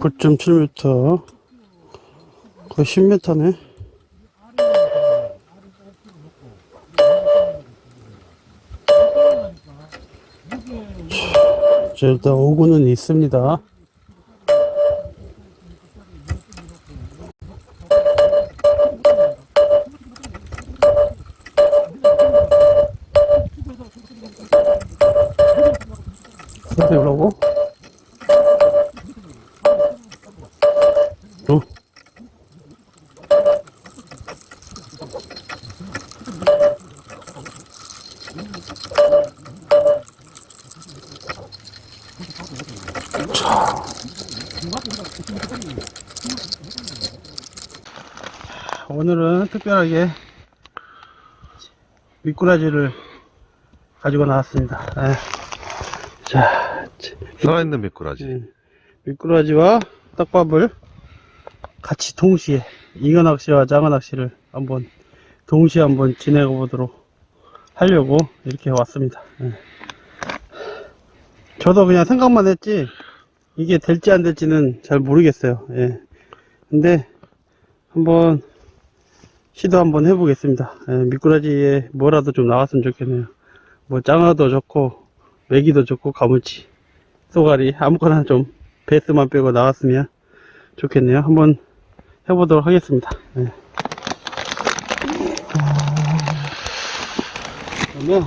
9.7m 거의 10m네. 자 일단 오구는 있습니다 소리 올라오고 어? 자. 오늘은 특별하게 미꾸라지를 가지고 나왔습니다. 예. 자, 살아있는 미꾸라지. 예. 미꾸라지와 떡밥을 같이 동시에 잉어 낚시와 장어 낚시를 한번 동시에 한번 진행해 보도록 하려고 이렇게 왔습니다. 예. 저도 그냥 생각만 했지 이게 될지 안 될지는 잘 모르겠어요. 예. 근데 한번 시도 한번 해보겠습니다. 예, 미꾸라지에 뭐라도 좀 나왔으면 좋겠네요. 뭐 장어도 좋고 메기도 좋고 가물치 쏘가리 아무거나 좀 베이스만 빼고 나왔으면 좋겠네요. 한번 해보도록 하겠습니다. 네. 그러면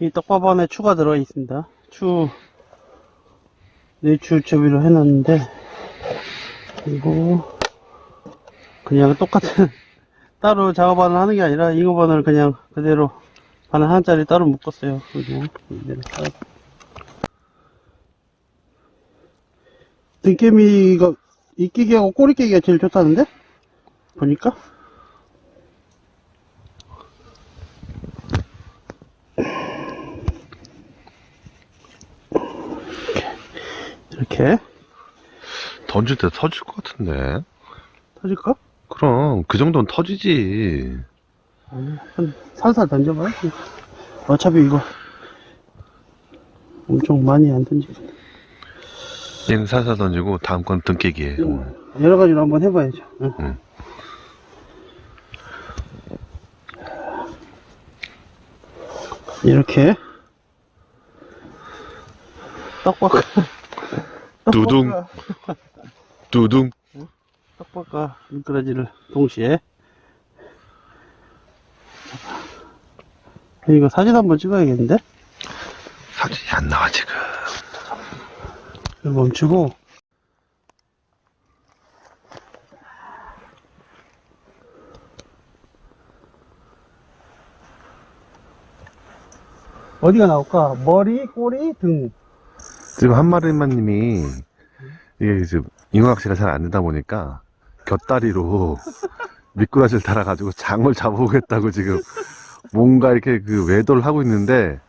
이 떡밥 안에 추가 들어 있습니다. 추 내추 처비로 해놨는데 그리고 그냥 똑같은 따로 작업반을 하는 게 아니라 잉어반을 그냥 그대로 하나짜리 따로 묶었어요. 그냥 이대로 따로. 등깨미가 이끼기하고 꼬리깨기가 제일 좋다는데? 보니까? 이렇게 던질 때 터질 것 같은데. 터질까? 그럼, 그 정도는 터지지. 한 살살 던져봐요. 어차피 이거 엄청 많이 안 던지거든. 얘는 살살 던지고, 다음 건 등깨기예요. 오늘. 여러 가지로 한번 해봐야죠. 응. 응. 이렇게 떡밥과 두둥. 두둥. 떡밥과 미꾸라지를 동시에 이거 사진 한번 찍어야겠는데? 사진이 안 나와, 지금. 이거 멈추고 어디가 나올까? 머리, 꼬리, 등. 지금 한 마리만님이, 이게 이제, 잉어낚시가 잘 안 되다 보니까, 곁다리로 미꾸라지를 달아가지고 장을 잡아보겠다고 지금, 뭔가 이렇게 그 외도를 하고 있는데,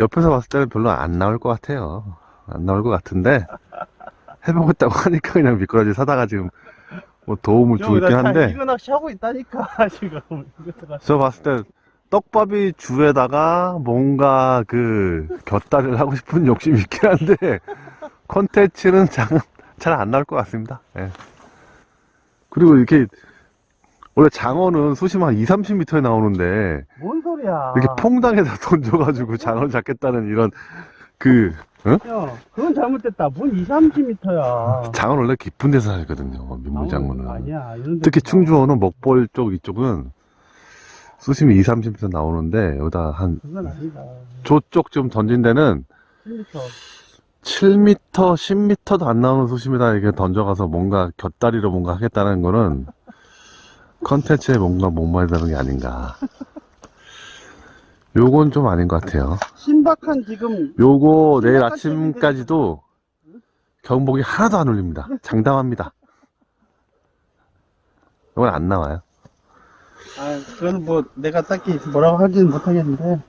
옆에서 봤을 때는 별로 안 나올 것 같아요. 안 나올 것 같은데, 해보겠다고 하니까 그냥 미꾸라지 사다가 지금, 뭐 도움을 주고 있긴 한데, 이거 낚시 하고 있다니까 지금. 저 봤을 때 떡밥이 주에다가 뭔가 그 곁다리를 하고 싶은 욕심이 있긴 한데 컨텐츠는 잘 안 나올 것 같습니다. 예. 그리고 이렇게 원래 장어는 수심 한 2, 30m에 나오는데 뭔 소리야? 이렇게 퐁당에다 던져가지고 장어를 잡겠다는 이런 그 응? 야, 그건 잘못됐다. 문 2, 30m야. 장어는 원래 깊은 데서 살거든요. 민물장어는. 아니야. 이런 특히. 충주어는 먹벌 쪽 이쪽은 수심이 2, 30m 나오는데 여기다 한 그건 아니다. 저쪽 좀 던진 데는 10m. 7m, 10m도 안 나오는 수심에다 이렇게 던져가서 뭔가 곁다리로 뭔가 하겠다는 거는 컨텐츠에 뭔가 목말다는 게 아닌가. 요건 좀 아닌 것 같아요. 신박한 지금 요거 내일 아침까지도 경복이 하나도 안 울립니다. 장담합니다. 이건 안 나와요. 아, 그건 뭐 내가 딱히 뭐라고 하지는 못하겠는데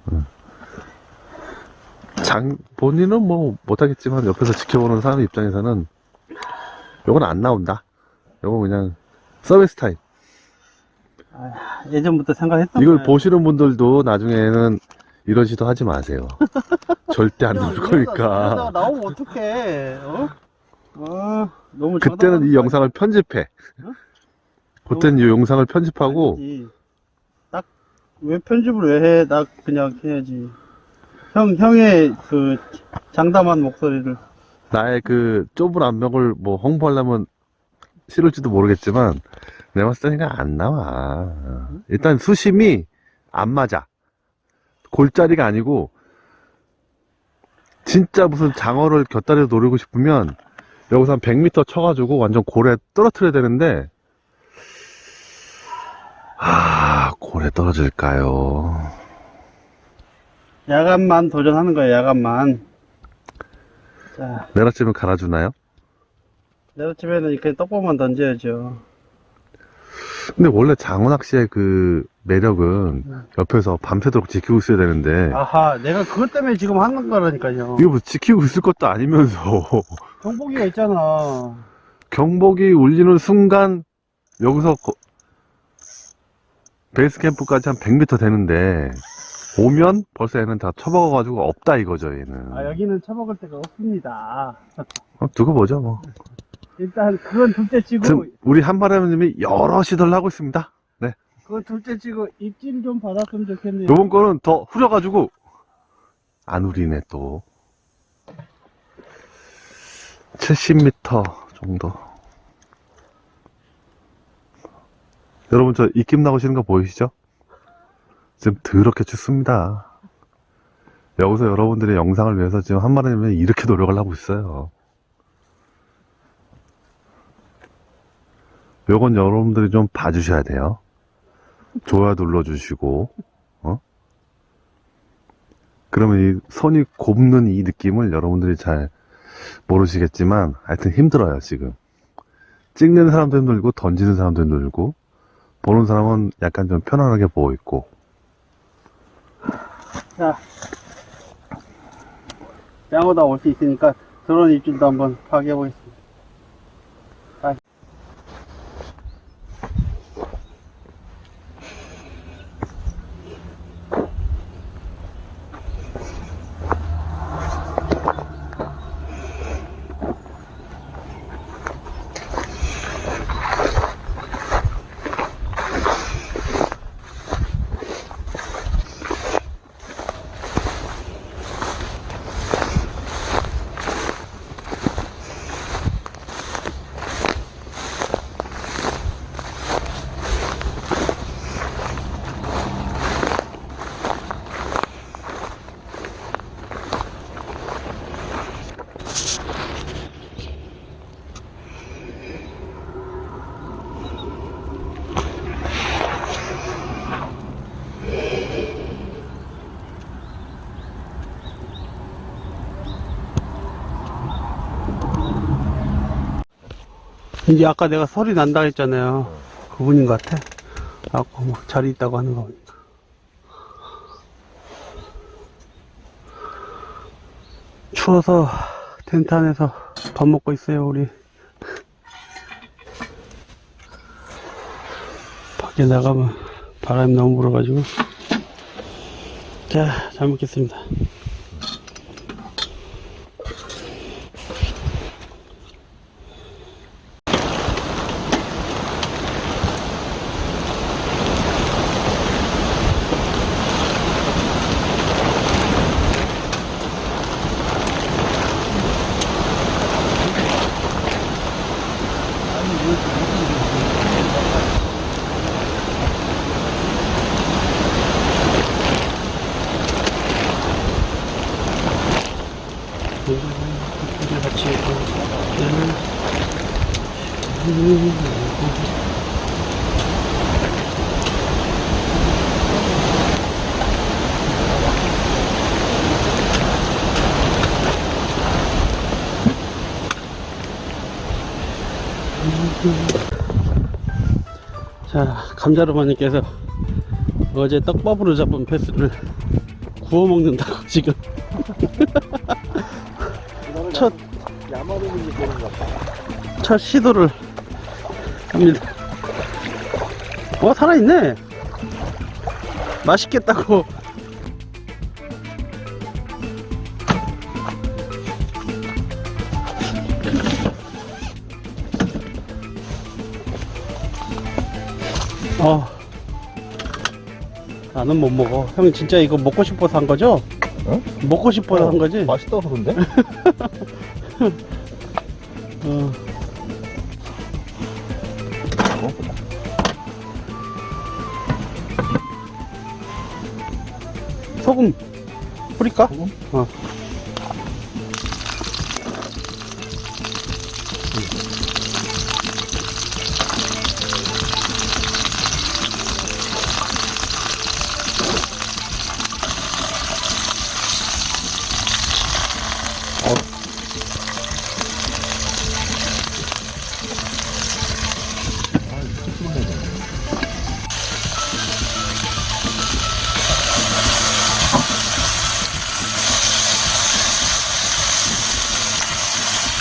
장, 본인은 뭐 못하겠지만 옆에서 지켜보는 사람 입장에서는 요건 안 나온다. 요거 그냥 서비스 타임. 아, 예전부터 생각했던 이걸 거예요. 보시는 분들도 나중에는 이런 시도 하지 마세요. 절대 안 나올 거니까. 나오면 어떡해 어? 어 너무 그때는 이 영상을 편집해. 어? 그때는 이 영상을 편집하고 딱왜 편집을 왜 해? 나 그냥 해야지. 형 형의 그 장담한 목소리를 나의 그 좁은 안목을 뭐 홍보하려면 싫을지도 모르겠지만 내가 봤을 때는 그냥 안 나와. 일단 수심이 안 맞아. 골짜리가 아니고 진짜 무슨 장어를 곁다리로 노리고 싶으면 여기서 한 100m 쳐가지고 완전 고래 떨어뜨려야 되는데 아 고래 떨어질까요? 야간만 도전하는 거야 야간만. 자 내려치면 갈아주나요? 내려치면은 이렇게 떡밥만 던져야죠. 근데 원래 장어 낚시의 그 매력은 옆에서 밤새도록 지키고 있어야 되는데 아하 내가 그것 때문에 지금 하는 거라니까요. 이거 뭐 지키고 있을 것도 아니면서 경보기가 있잖아. 경보기 울리는 순간 여기서 거- 베이스 캠프까지 한 100m 되는데 오면 벌써 얘는 다 처먹어가지고 없다 이거죠 얘는 아 여기는 처먹을 데가 없습니다. 어, 두고 보죠 뭐 일단 그건 둘째 치고 지금 우리 한바람님이 여러 시도를 하고 있습니다. 그건 둘째 치고 입질 좀 받았으면 좋겠네요. 요번 거는 더 후려가지고 안 우리네 또. 70m 정도. 여러분 저 입김 나오시는 거 보이시죠? 지금 더럽게 춥습니다. 여기서 여러분들의 영상을 위해서 지금 한마디면 이렇게 노력을 하고 있어요 요건 여러분들이 좀 봐주셔야 돼요 좋아요 눌러주시고 어? 그러면 이 손이 곱는 이 느낌을 여러분들이 잘 모르시겠지만 하여튼 힘들어요 지금 찍는 사람도 힘들고 던지는 사람도 힘들고 보는 사람은 약간 좀 편안하게 보고 있고 자, 양호다 올 수 있으니까 드론 입질도 한번 파괴해 보겠습니다. 이제 아까 내가 소리 난다 했잖아요. 그분인 것 같아. 아까 뭐 자리 있다고 하는 거 보니까. 추워서 텐트 안에서 밥 먹고 있어요, 우리. 밖에 나가면 바람이 너무 불어가지고. 자, 잘 먹겠습니다. 이제 같이 있고, 얘는, 자, 감자로마님께서 어제 떡밥으로 잡은 패스를 구워 먹는다고 지금 첫. 첫 시도를 합니다. 어, 살아있네. 맛있겠다고. 나는 못 먹어. 형 진짜 이거 먹고 싶어서 한 거죠? 어? 먹고 싶어서 한 거지? 맛있다 그런데? 어. 소금 뿌릴까? 소금? 어.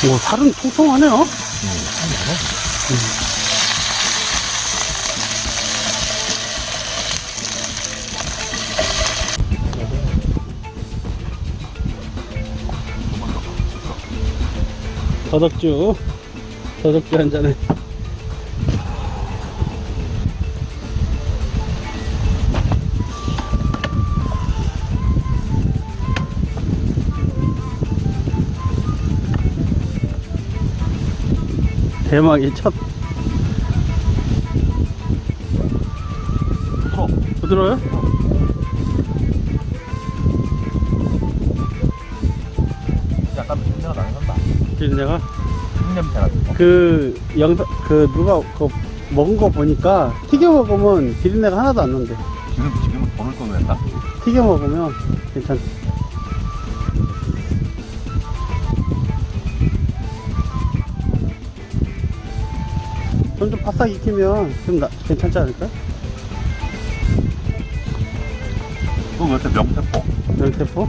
오, 살은 통통하네요. 더덕주, 더덕주 한 잔에. 대망의 첫. 부드러워. 부드러워요? 약간 냄새가 나긴 한다. 비린내가? 흰냄새가 좀. 그 영상 그 누가 그 먹은 거 보니까 튀겨 먹으면 비린내가 하나도 안 나는데 지금, 지금은 돈을 꺼낸다? 튀겨 먹으면 괜찮. 좀좀 바싹 익히면 좀 나, 괜찮지 않을까? 그거 요새 명태포. 명태포?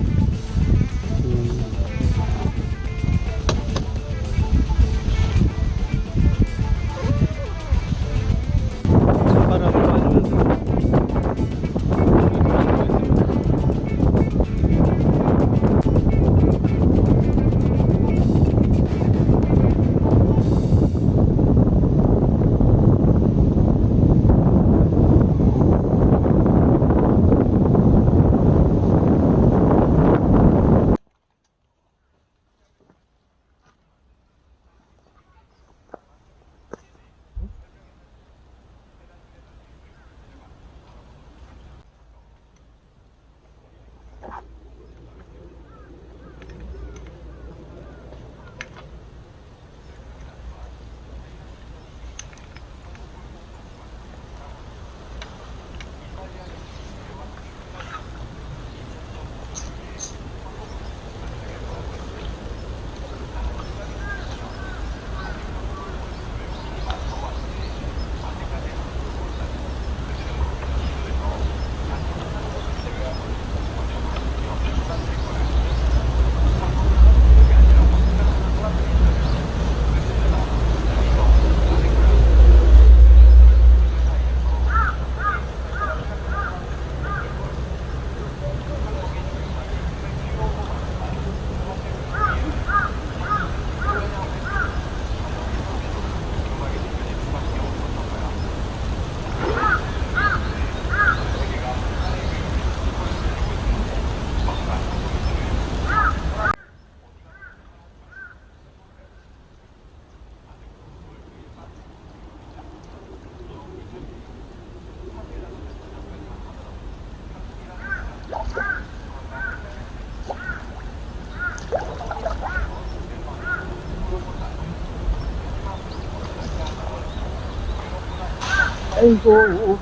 아이고.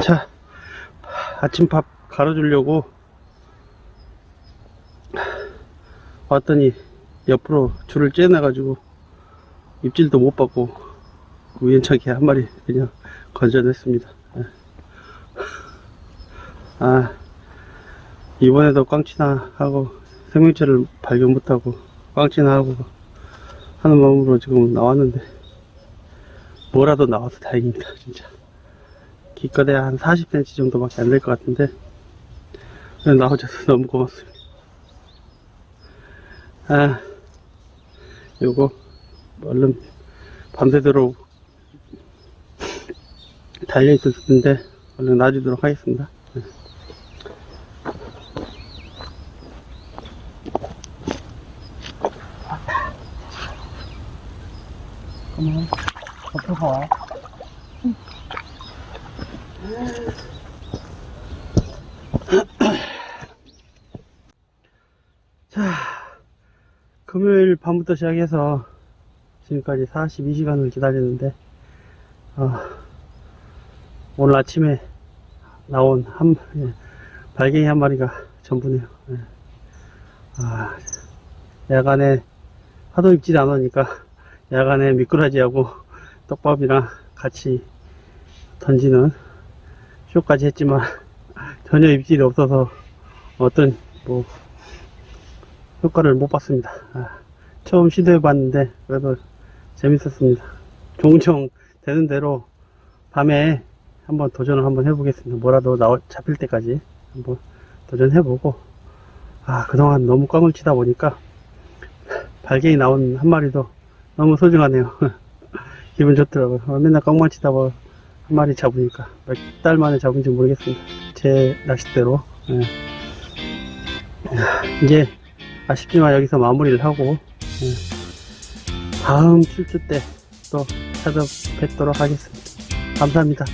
자, 아침밥 갈아주려고 왔더니 옆으로 줄을 째놔가지고 입질도 못 받고 그 우연찮게 한 마리 그냥 건져냈습니다. 예. 아, 이번에도 꽝치나 하고 생명체를 발견 못하고 꽝치나 하고 하는 마음으로 지금 나왔는데 뭐라도 나와서 다행입니다 진짜. 기껏해 한 40cm 정도밖에 안 될 것 같은데 나와줘서 너무 고맙습니다. 아 요거 얼른 밤새도록 달려있을 텐데 얼른 놔주도록 하겠습니다 그러면 덮어서 와. 자, 금요일 밤부터 시작해서 지금까지 42시간을 기다리는데, 어, 오늘 아침에 나온 한, 예, 발갱이 한 마리가 전부네요. 예. 아, 야간에 하도 입질 안 오니까 야간에 미꾸라지하고 떡밥이랑 같이 던지는 쇼까지 했지만 전혀 입질이 없어서 어떤 뭐 효과를 못 봤습니다. 아, 처음 시도해 봤는데 그래도 재밌었습니다. 종종 되는 대로 밤에 한번 도전을 한번 해보겠습니다. 뭐라도 나오, 잡힐 때까지 한번 도전해보고 아 그동안 너무 꽝을 치다 보니까 발갱이 나온 한 마리도 너무 소중하네요. 기분 좋더라고요. 어, 맨날 꽝만 치다 뭐한 마리 잡으니까 몇 달 만에 잡은지 모르겠습니다. 제 낚싯대로. 예. 이제 아쉽지만 여기서 마무리를 하고 예. 다음 출주 때 또 찾아뵙도록 하겠습니다. 감사합니다.